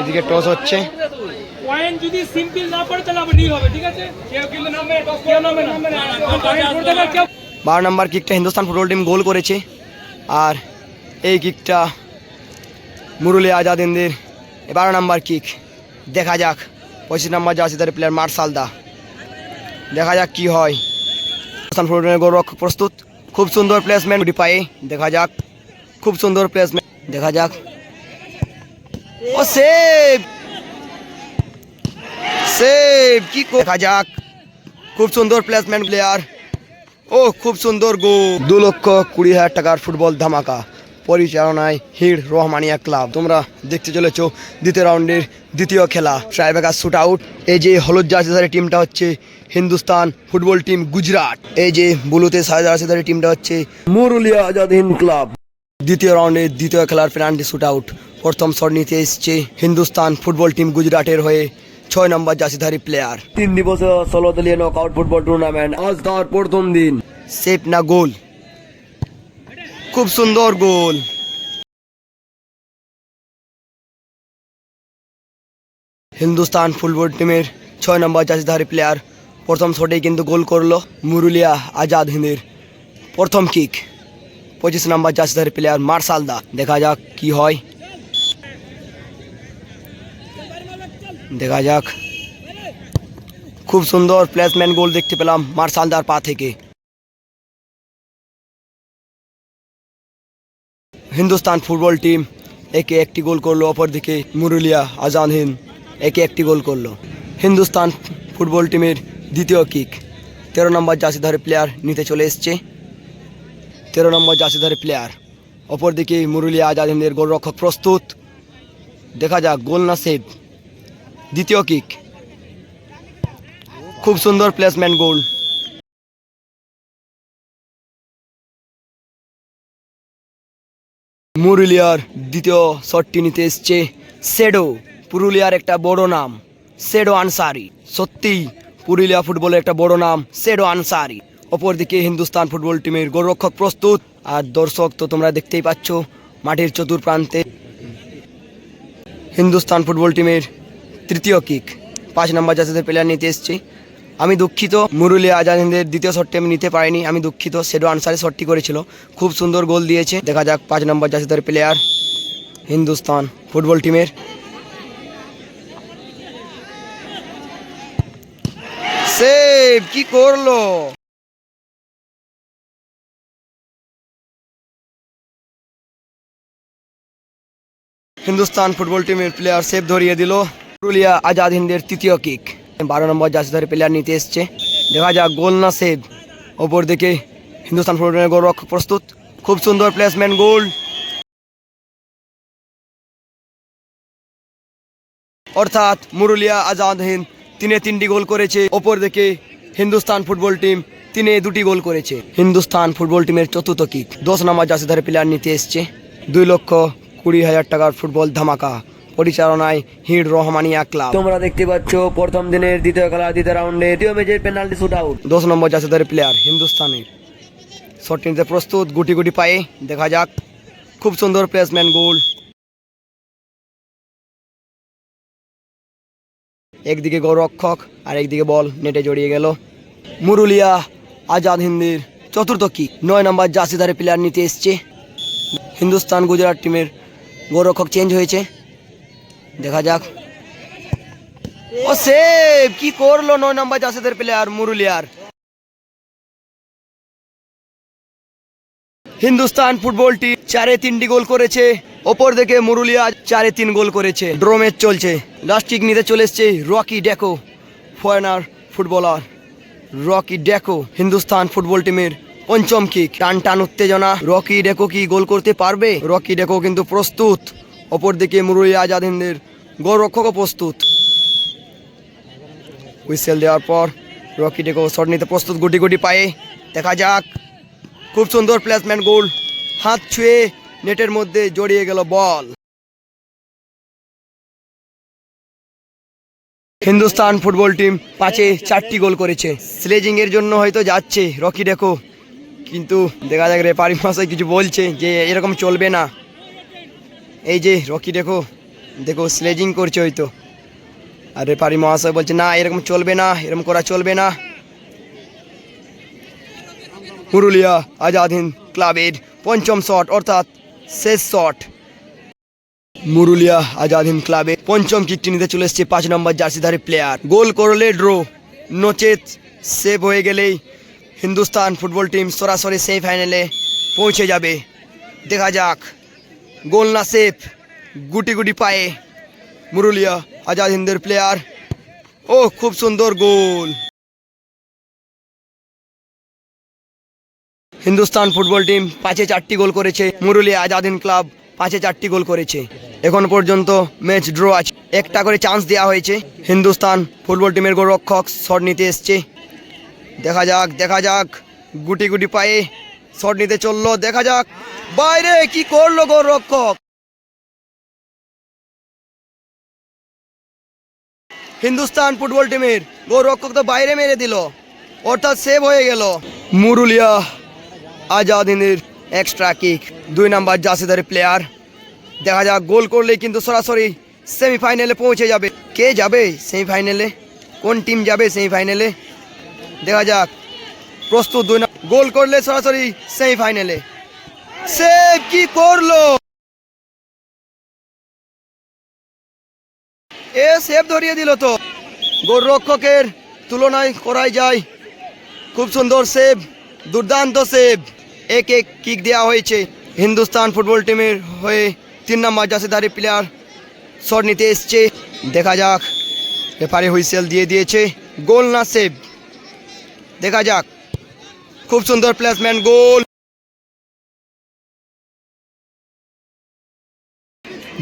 এদিকে টস হচ্ছে। পয়েন্ট যদি সিম্পল না পড়ে তাহলে আবার নীল হবে ঠিক আছে? কেউ কিন্তু নামবে কেউ নামবে বারো নম্বর কিকটা হিন্দুস্তান ফুটবল টিম গোল করেছে। আর এই কিকটা মুরুলি আজাদিনদের বারো নম্বর কিক দেখা যাক পঁচিশ নম্বর জার্সি তার প্লেয়ার মার্শাল দা। দেখা যাক কি হয়। হিন্দুস্তান ফুটবল টিমের গোলরক্ষক প্রস্তুত। খুব সুন্দর প্লেসমেন্ট পায়ে দেখা যাক। খুব সুন্দর প্লেসমেন্ট দেখা যাক। ও সেভ সেভ কি দেখা যাক। খুব সুন্দর প্লেসমেন্ট প্লেয়ার ও, খুব সুন্দর গো দু লক্ষ কুড়ি হাজার টাকার ফুটবল ধামাকা। পরিচালনায় হিড় রহমানিয়া ক্লাব। তোমরা দেখতে চলেছ দ্বিতীয় রাউন্ডের দ্বিতীয় খেলা। ট্রাইবেকার শুট আউট এই যে হলুদ জার্সিদারের টিমটা হচ্ছে হিন্দুস্তান ফুটবল টিম গুজরাট। এই যে বুলুতে সাদা জার্সিদারের টিমটা হচ্ছে মুরুলিয়া আজাদ হিন্দ ক্লাব। দ্বিতীয় রাউন্ডের দ্বিতীয় খেলার পেনাল্টি শুট আউট প্রথম শট নিতে এসছে হিন্দুস্তান ফুটবল টিম গুজরাটের হয়ে ছয় নম্বর জাসিধারী প্লেয়ার তিন দিবসে ষোলো দলীয় নক আউট ফুটবল টুর্নামেন্ট আজ তার প্রথম দিন। সেফ না গোল। খুব সুন্দর গোল। হিন্দুস্তান ফুটবল টিমের ছয় নম্বর জাসিধারী প্লেয়ার প্রথম শটেই কিন্তু গোল করল মুরুলিয়া আজাদ হিন্দের। প্রথম কিক পঁচিশ নম্বর জাসিধারী প্লেয়ার মার্শাল দা দেখা যাক কি হয়। দেখা যাক। খুব সুন্দর প্লেসমেন্ট গোল দেখতে পেলাম মার্শালদার পা থেকে। হিন্দুস্তান ফুটবল টিম একে একটি গোল করল, অপরদিকে মুরুলিয়া আজান হিন্দ একে একটি গোল করল। হিন্দুস্তান ফুটবল টিমের দ্বিতীয় কিক তেরো নম্বর জাসিধারে প্লেয়ার নিতে চলে এসছে। তেরো নম্বর জাসিধারে প্লেয়ার অপরদিকে মুরুলিয়া আজাদ হিন্দের গোলরক্ষক প্রস্তুত। দেখা যাক, গোল না সেভ। দ্বিতীয় কিক খুব সুন্দর প্লেসমেন্ট গোল। মুরুলিয়ার দ্বিতীয় শটটি নিতে এসছে সেডো। পুরুলিয়ার একটা বড় নাম, সেডো আনসারি। সত্যিই পুরুলিয়া ফুটবলের একটা বড় নাম, সেডো আনসারি। অপরদিকে হিন্দুস্তান ফুটবল টিমের গোলরক্ষক প্রস্তুত। আর দর্শক, তো তোমরা দেখতেই পাচ্ছ মাঠের চতুর্প্রান্তে হিন্দুস্তান ফুটবল টিমের তৃতীয় কিক পাঁচ নম্বর জাতীয় প্লেয়ার নিতে এসেছি। আমি দুঃখিত মুরুলিয়া আজাদ হিন্দের দ্বিতীয় শটটি আমি নিতে পারিনি। আমি দুঃখিত, সেডো আনসারে শটটি করেছিল। খুব সুন্দর গোল দিয়েছে। দেখা যাক, পাঁচ নম্বর জাতীয় প্লেয়ার হিন্দুস্তান ফুটবল টিমের সেভ কি করল? হিন্দুস্তান ফুটবল টিমের প্লেয়ার সেভ ধরিয়ে দিল পুরুলিয়া আজাদ হিন্দের তৃতীয় কিক বারো নম্বর জাসিধারে প্লেয়ার নিতে এসছে। দেখা যাক, গোল না সেভ। ওপর দিকে হিন্দুস্তান ফুটবল টিমের গোলরক্ষক প্রস্তুত। খুব সুন্দর প্লেসমেন্ট গোল। অর্থাৎ মুরুলিয়া আজাদ হিন্দ তিনে তিনটি গোল করেছে। ওপর দিকে হিন্দুস্তান ফুটবল টিম তিনে দুটি গোল করেছে। হিন্দুস্তান ফুটবল টিমের চতুর্থ কিক দশ নম্বর জাসিধারে প্লেয়ার নিতে এসছে। দুই লক্ষ কুড়ি হাজার টাকার ফুটবল ধামাকা। পরিচালনায় হিড় রহমানিয়া ক্লাব তোমরা দেখতে পাচ্ছ প্রথম দিনের দ্বিতীয় খেলা দ্বিতীয় রাউন্ডে দ্বিতীয় ম্যাচের পেনাল্টি শুট আউট দশ নম্বর জাসিধারে প্লেয়ার হিন্দুস্তানের শট নিতে প্রস্তুত গুটি গুটি পায়ে। দেখা যাক খুব সুন্দর প্লেসমেন্ট গোল একদিকে গোলরক্ষক আর একদিকে বল নেটে জড়িয়ে গেল। মুরুলিয়া আজাদ হিন্দির চতুর্থ কি নয় নম্বর জাসিদারে প্লেয়ার নিতে এসছে। হিন্দুস্তান গুজরাট টিমের গোলরক্ষক চেঞ্জ হয়েছে। দেখা যাক। ও সেভ কি করল নয় নম্বর জাসিদার প্লেয়ার মুরুলিয়ার? হিন্দুস্তান ফুটবল টিম চারে তিনটি গোল করেছে। ওপর দিকে মুরুলিয়া চারে তিন গোল করেছে। ড্র ম্যাচ চলছে। লাস্ট কিক নিতে চলে এসছে Rocky Deco. Foreigner footballer Rocky Deco, Hindustan football টিমের পঞ্চম কিক টান টান উত্তেজনা। রকি ডেকো কি গোল করতে পারবে? রকি ডেকো কিন্তু প্রস্তুত। অপর দিকে মুরুলিয়া আজাদ হিন্দের গোলরক্ষকও প্রস্তুত। হুইসেল দেওয়ার পর রকি ডেকো শট নিতে প্রস্তুত গুটি গুটি পায়ে। দেখা যাক। খুব সুন্দর প্লেসমেন্ট গোল হাত ছুঁয়ে নেটের মধ্যে জড়িয়ে গেল বল। হিন্দুস্তান ফুটবল টিম পাঁচে চারটি গোল করেছে। স্লেজিং এর জন্য হয়তো যাচ্ছে রকি ডেকো। কিন্তু দেখা যাক রেপারি মাসায় কিছু বলছে যে এরকম চলবে না। এই যে রকি দেখো দেখো স্লেজিং করছে হয়তো। আর রেফারি মহাশয় বলছে, না, এরকম চলবে না, এরকম করা চলবে না। পুরুলিয়া আজাদ হিন্দ ক্লাবের পঞ্চম শট, অর্থাৎ শেষ শট। মুরুলিয়া আজাদ হিন্দ ক্লাবে পঞ্চম কিকটি নিতে চলে এসছে পাঁচ নম্বর জার্সিধারী প্লেয়ার গোল করলে ড্র নচেত সেভ হয়ে গেলেই হিন্দুস্তান ফুটবল টিম সরাসরি সেমিফাইনালে পৌঁছে যাবে। দেখা যাক। গোল না সেভ গুটি গুটি পায়ে মুরুলিয়া আজাদ হিন্দের প্লেয়ার ও, খুব সুন্দর গোল। হিন্দুস্তান ফুটবল টিম পাঁচে চারটি গোল করেছে। মুরুলিয়া আজাদ হিন্দ ক্লাব পাঁচে চারটি গোল করেছে। এখন পর্যন্ত ম্যাচ ড্র আছে। একটা করে চান্স দেওয়া হয়েছে। হিন্দুস্তান ফুটবল টিমের গোলরক্ষক শট নিতে এসছে। দেখা যাক দেখা যাক। গুটি গুটি পায়ে শট নিতে চলল, দেখা যাক। বাইরে, কি করল গোলরক্ষক হিন্দুস্তান ফুটবল টিমের গোলরক্ষক তো বাইরে মেরে দিল, অর্থাৎ সেভ হয়ে গেল। মুরুলিয়া আজাদ হিন্দের এক্সট্রা কিক দুই নাম্বার জাসিদারের প্লেয়ার দেখা যাক, গোল করলেই কিন্তু সরাসরি সেমিফাইনালে পৌঁছে যাবে। কে যাবে সেমিফাইনালে কোন টিম যাবে সেমিফাইনালে দেখা যাক। প্রস্তুত দুই গোল করলে সরাসরি সেমিফাইনালে। সেভ কি করল? এ সেভ ধরিয়ে দিল তো। গোলরক্ষকের তুলনায় করাই যায়। খুব সুন্দর সেভ, দুর্দান্ত সেভ। এক এক কিক দেওয়া হয়েছে। হিন্দুস্তান ফুটবল টিমের হয়ে তিন নম্বর জাসিদারি প্লেয়ার শট নিতে এসছে। দেখা যাক রেফারি হুইসেল দিয়ে দিয়েছে। গোল না সেভ। দেখা যাক। খুব সুন্দর প্লেসমেন্ট গোল।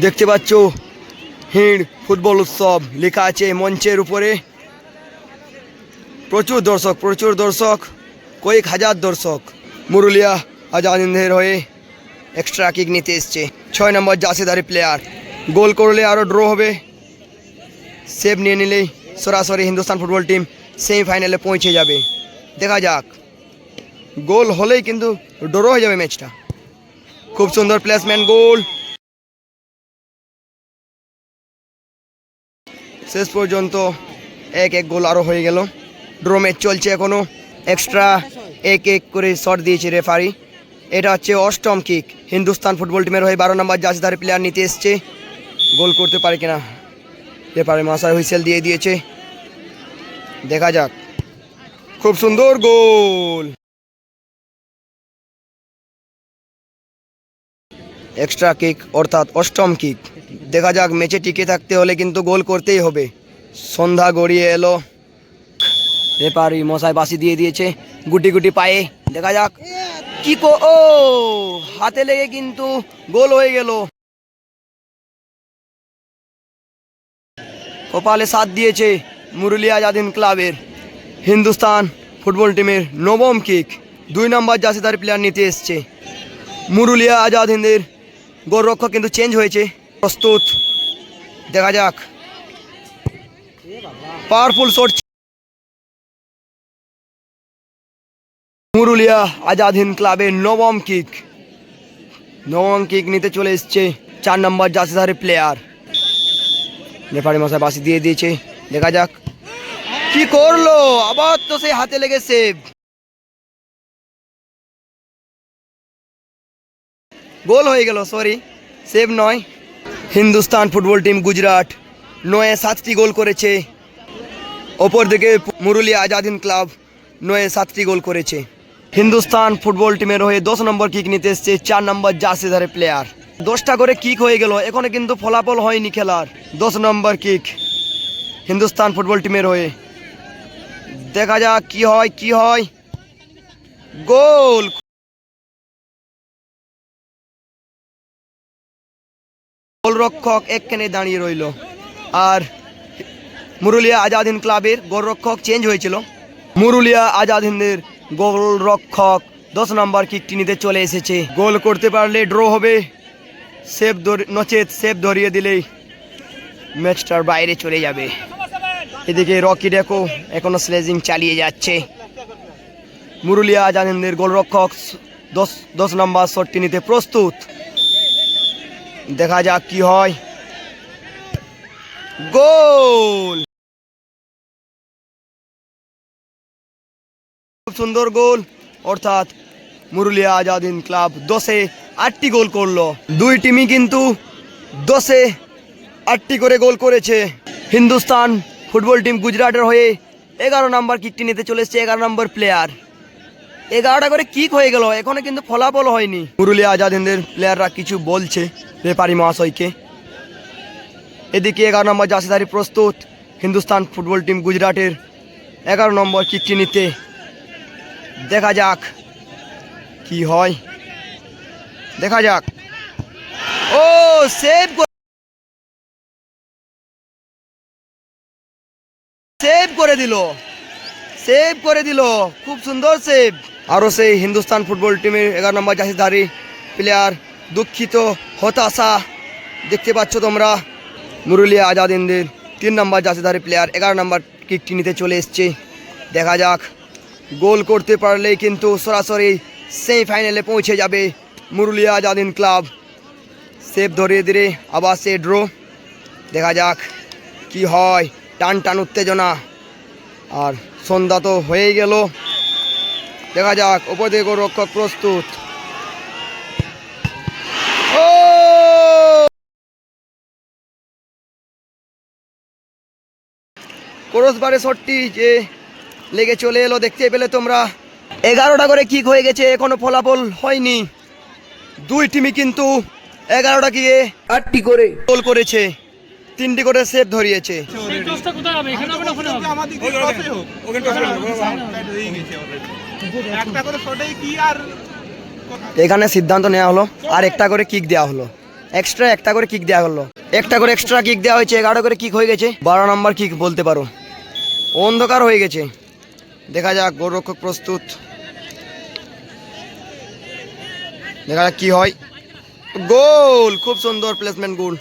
দেখতে পাচ্ছ হিড় ফুটবল উৎসব লেখা আছে মঞ্চের উপরে। প্রচুর দর্শক প্রচুর দর্শক, কয়েক হাজার দর্শক। মুরুলিয়া আজাদ হিন্দের হয়ে এক্সট্রা কিক নিতে এসছে। ছয় নম্বর জাসিদারি প্লেয়ার গোল করলে আরও ড্র হবে। সেভ নিয়ে নিলেই সরাসরি হিন্দুস্তান ফুটবল টিম সেমিফাইনালে পৌঁছে যাবে। দেখা যাক। গোল হলেই কিন্তু ড্র হয়ে যাবে ম্যাচটা। খুব সুন্দর প্লেসমেন্ট গোল। শেষ পর্যন্ত এক এক গোল আরও হয়ে গেল। ড্র ম্যাচ চলছে এখনও এক্সট্রা এক এক করে শট দিয়েছে রেফারি এটা হচ্ছে অষ্টম কিক হিন্দুস্তান ফুটবল টিমের হয়ে বারো নম্বর জাসদারি প্লেয়ার নিতে এসছে। গোল করতে পারে কিনা? রেফারি মশাই হুইসেল দিয়ে দিয়েছে। দেখা যাক। খুব সুন্দর গোল। এক্সট্রা কিক অর্থাৎ অষ্টম কিক দেখা যাক ম্যাচে টিকে থাকতে হলে কিন্তু গোল করতেই হবে। সন্ধ্যা গড়িয়ে এলো। রেপারি মশাই বাসি দিয়ে দিয়েছে। গুটি গুটি পায়ে। দেখা যাক কি কো ও, হাতে লেগে কিন্তু গোল হয়ে গেল। কপালে সাথ দিয়েছে মুরুলিয়া আজাদিন ক্লাবের। হিন্দুস্তান ফুটবল টিমের নবম কিক দুই নম্বর জাসিদার প্লেয়ার নিতে এসছে। মুরুলিয়া আজাদ হিন্দের গোলরক্ষক কিন্তু চেঞ্জ হয়েছে। প্রস্তুত। দেখা যাক। পাওয়ারফুল শট মুরুলিয়া আজাদ হিন্দ ক্লাবের নবম কিক নবম কিক নিতে চলে এসছে চার নম্বর জাসিদারের প্লেয়ার নেপালি মশাই বাসি দিয়ে দিয়েছে। দেখা যাক। কি করল? আবার তো সেই হাতে লেগে সেভ গোল হয়ে গেল সরি সেভ নয়। হিন্দুস্তান ফুটবল টিম গুজরাট নয়ে সাতটি গোল করেছে। অপরদিকে মুরুলিয়া আজাদিন ক্লাব নয়ে সাতটি গোল করেছে। হিন্দুস্তান ফুটবল টিমের হয়ে দশ নম্বর কিক নিতে এসছে, চার নম্বর জাসিদারের প্লেয়ার দশটা করে কিক হয়ে গেল, এখনও কিন্তু ফলাফল হয়নি খেলার। দশ নম্বর কিক হিন্দুস্তান ফুটবল টিমের হয়ে দেখা যাক কি হয় কি হয়। গোল! গোলরক্ষক একখানে দাঁড়িয়ে রইল। আর মুরুলিয়া আজাদ হিন্দ ক্লাবের গোলরক্ষক চেঞ্জ হয়েছিল। মুরুলিয়া আজাদ হিন্দের গোলরক্ষক দশ নম্বর কিকটি নিতে চলে এসেছে। গোল করতে পারলে ড্র হবে। সেভ নচেত সেভ ধরিয়ে দিলেই ম্যাচটার বাইরে চলে যাবে। এদিকে রকি ডেকো এখনও স্লেজিং চালিয়ে যাচ্ছে। মুরুলিয়া আজাদ হিন্দের গোলরক্ষক দশ দশ নম্বর শটটি নিতে প্রস্তুত। দেখা যাক কি হয়। গোল! খুব সুন্দর গোল। অর্থাৎ মুরুলিয়া আজাদিন ক্লাব দশে আটটি গোল করল। দুই টিমই কিন্তু দশে আটটি করে গোল করেছে। হিন্দুস্তান ফুটবল টিম গুজরাটের হয়ে এগারো নম্বর কিকটি নিতে চলে এগারো নম্বর প্লেয়ার এগারোটা করে কিক হয়ে গেল, এখনও কিন্তু ফলাফল হয়নি। মুরুলিয়া আজাদ হিন্দের প্লেয়াররা কিছু বলছে রেপারি মহাশয়কে। এদিকে এগারো নম্বর জাসিদারি প্রস্তুত, হিন্দুস্তান ফুটবল টিম গুজরাটের এগারো নম্বর কিকটি নিতে। দেখা যাক কি হয়। দেখা যাক। ও সেভ করে দিল। সেভ করে দিল। খুব সুন্দর সেভ আরও সেই হিন্দুস্তান ফুটবল টিমের এগারো নম্বর জাসিদারি প্লেয়ার দুঃখিত, হতাশা। দেখতে পাচ্ছ তোমরা মুরুলিয়া আজাদ ইন্দির তিন নম্বর জাসিদারি প্লেয়ার এগারো নম্বর কিকটি নিতে চলে এসছে। দেখা যাক, গোল করতে পারলেই কিন্তু সরাসরি সেমিফাইনালে পৌঁছে যাবে মুরুলিয়া আজাদিন ক্লাব সেভ ধরিয়ে দিলে আবার সে ড্র দেখা যাক কি হয়। টান টান উত্তেজনা। আর সন্ধ্যা তো হয়েই গেল। দেখা যাক ওপর থেকে রক্ষক প্রস্তুত। ক্রসবারে শটটি যে লেগে চলে এলো দেখতে পেলে তোমরা। এগারোটা করে কিক হয়ে গেছে এখনও ফলাফল হয়নি। দুই টিমই কিন্তু এগারোটা গিয়ে আটটি করে। গোল করেছে। তিনটি করে সেভ ধরিয়েছে। এখানে সিদ্ধান্ত নেওয়া হলো, আর একটা করে কিক দেওয়া হলো। এক্সট্রা একটা করে কিক দেওয়া হলো। একটা করে এক্সট্রা কিক দেওয়া হয়েছে, এগারো করে কিক হয়ে গেছে। বারো নম্বর কিক বলতে পারো। অন্ধকার হয়ে গেছে। দেখা যাক, গোলরক্ষক প্রস্তুত। দেখা যাক কি হয়। গোল! খুব সুন্দর প্লেসমেন্ট গোল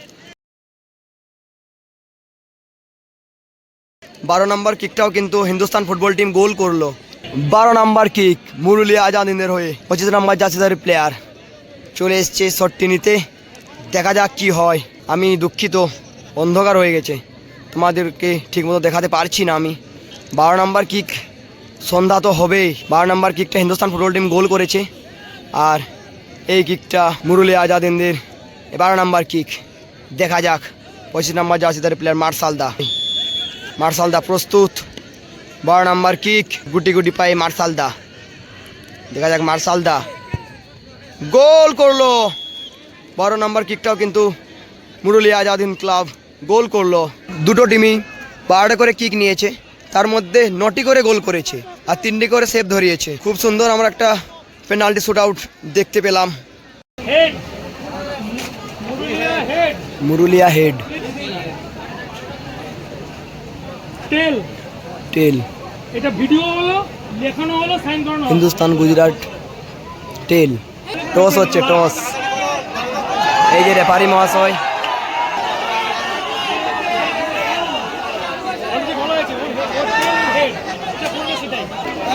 বারো নম্বর কিকটাও কিন্তু হিন্দুস্তান ফুটবল টিম গোল করল। বারো নম্বর কিক মুরুলিয়া আজাদিনের হয়ে পঁচিশ নম্বর জাসিদারি প্লেয়ার চলে এসছে শটটি নিতে। দেখা যাক কি হয়। আমি দুঃখিত, অন্ধকার হয়ে গেছে। তোমাদেরকে ঠিকমতো দেখাতে পারছি না আমি। বারো নম্বর কিক, সন্ধ্যা তো হবেই। বারো নম্বর কিকটা হিন্দুস্তান ফুটবল টিম গোল করেছে। আর এই কিকটা মুরুলিয়া আজাদিনদের বারো নম্বর কিক। দেখা যাক, পঁচিশ নম্বর জাসিদারি প্লেয়ার মার্শাল দা। মার্শাল দা প্রস্তুত। বারো নাম্বার কিক গুটি গুটি পায়ে মার্শাল দা দেখা যাক মার্শাল দা গোল করল। বারো নাম্বার কিকটাও কিন্তু মুরুলিয়া আজাদিন ক্লাব গোল করল। দুটো টিমই বারোটা করে কিক নিয়েছে। তার মধ্যে নটি করে গোল করেছে আর তিনটি করে সেভ ধরিয়েছে। খুব সুন্দর আমরা একটা পেনাল্টি শুট আউট দেখতে পেলাম। Murulia head Murulia head tail. Tail. এটা ভিডিও হলো লেখানো হলো সাইন করানো হিন্দুস্তান গুজরাট টেল। টস হচ্ছে টস। এই যে রেফারি মহাশয়।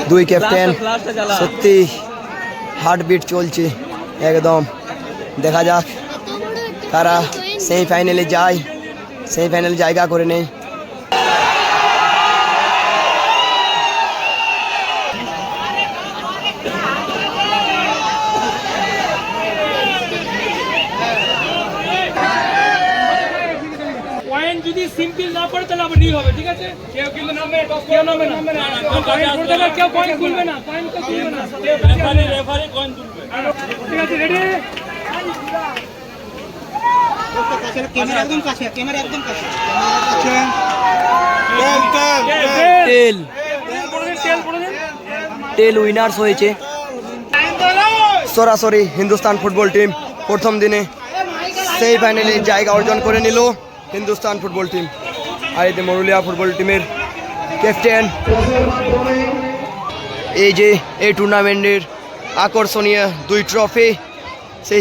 দুই ক্যাপ্টেন। সত্যি হার্টবিট চলছে একদম। দেখা যাক তারা সেমিফাইনালে যায় সেমিফাইনালে জায়গা করে নেই পয়েন্ট যদি সিম্পল না পড়ে তাহলে আবার নীল হবে ঠিক আছে? কেউ কিন্তু নামবে কেউ নামবে না। গেলে কেউ পয়েন্ট তুলবে না পয়েন্ট তো তুলবে না। রেফারি রেফারি পয়েন্ট তুলবে। ঠিক আছে রেডি ক্যামেরা একদম কাছে ক্যামেরা একদম কাছে। তেল। তেল টেল তেল পড়ে দিন তেল পড়ে দিন টেল উইনার্স হয়েছে। সরাসরি হিন্দুস্তান ফুটবল টিম প্রথম দিনে সেমিফাইনালে জায়গা অর্জন করে নিল। হিন্দুস্তান ফুটবল টিম আর এতে মরুলিয়া ফুটবল টিমের ক্যাপ্টেন এই যে এই টুর্নামেন্টের আকর্ষণীয় দুই ট্রফি